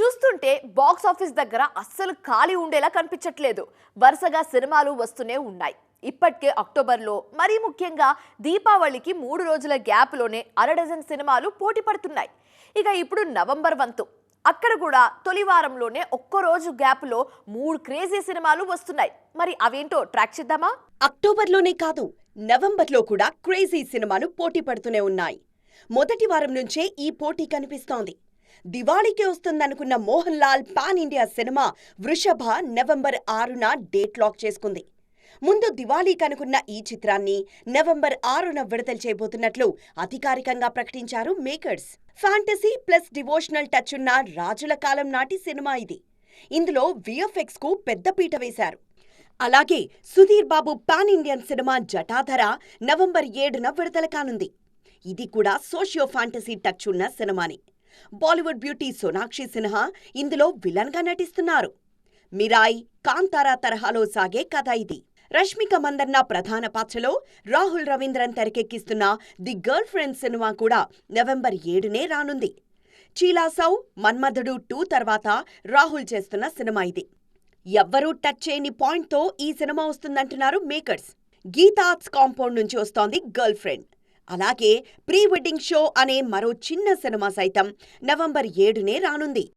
చూస్తుంటే box office దగ్గర అస్సలు ఖాళీ ఉండేలా కనిపించట్లేదు. వరుసగా సినిమాలు వస్తూనే ఉన్నాయి. ఇప్పటికే అక్టోబర్లో మరీ ముఖ్యంగా దీపావళికి మూడు రోజుల గ్యాప్లోనే అర డజన్ సినిమాలు పోటీ పడుతున్నాయి. ఇక ఇప్పుడు నవంబర్ వంతు. అక్కడ కూడా తొలి వారంలోనే ఒక్క రోజు గ్యాప్లో మూడు క్రేజీ సినిమాలు వస్తున్నాయి. మరి అవేంటో ట్రాక్ చేద్దామా? అక్టోబర్లోనే కాదు నవంబర్లో కూడా క్రేజీ సినిమాలు పోటీ పడుతూనే ఉన్నాయి. మొదటి వారం నుంచే ఈ పోటీ కనిపిస్తోంది. దివాళీకి వస్తుందనుకున్న Mohanlal pan India cinema Vrusshabha November ఆరున డేట్ లాక్ చేసుకుంది. ముందు దివాళీ కనుకున్న ఈ చిత్రాన్ని నవంబర్ ఆరున విడుదల చేయబోతున్నట్లు అధికారికంగా ప్రకటించారు makers. Fantasy plus devotional touch ఉన్న రాజుల కాలం నాటి సినిమా ఇది. ఇందులో విఎఫ్ఎక్స్కు పెద్దపీట వేశారు. అలాగే Sudheer Babu pan Indian cinema Jatadhara November ఏడున విడుదల కానుంది. ఇది కూడా సోషియో ఫ్యాంటసీ టచ్ ఉన్న సినిమాని. బాలీవుడ్ బ్యూటీ సోనాక్షి సిన్హా ఇందులో విలన్గా నటిస్తున్నారు. మిరాయ్ కాంతారా తరహాలో సాగే కథ ఇది. రష్మిక మందన్న ప్రధాన పాత్రలో రాహుల్ రవీంద్రన్ తెరకెక్కిస్తున్న ది గర్ల్ ఫ్రెండ్ సినిమా కూడా నవంబర్ ఏడునే రానుంది. చీలాసౌ మన్మధుడు టూ తర్వాత రాహుల్ చేస్తున్న సినిమా ఇది. ఎవ్వరూ టచ్ చేయని పాయింట్తో ఈ సినిమా వస్తుందంటున్నారు మేకర్స్. గీతా ఆర్ట్స్ కాంపౌండ్ నుంచి వస్తోంది గర్ల్ ఫ్రెండ్. అలాగే ప్రీ వెడ్డింగ్ షో అనే మరో చిన్న సినిమా సైతం నవంబర్ ఏడునే రానుంది.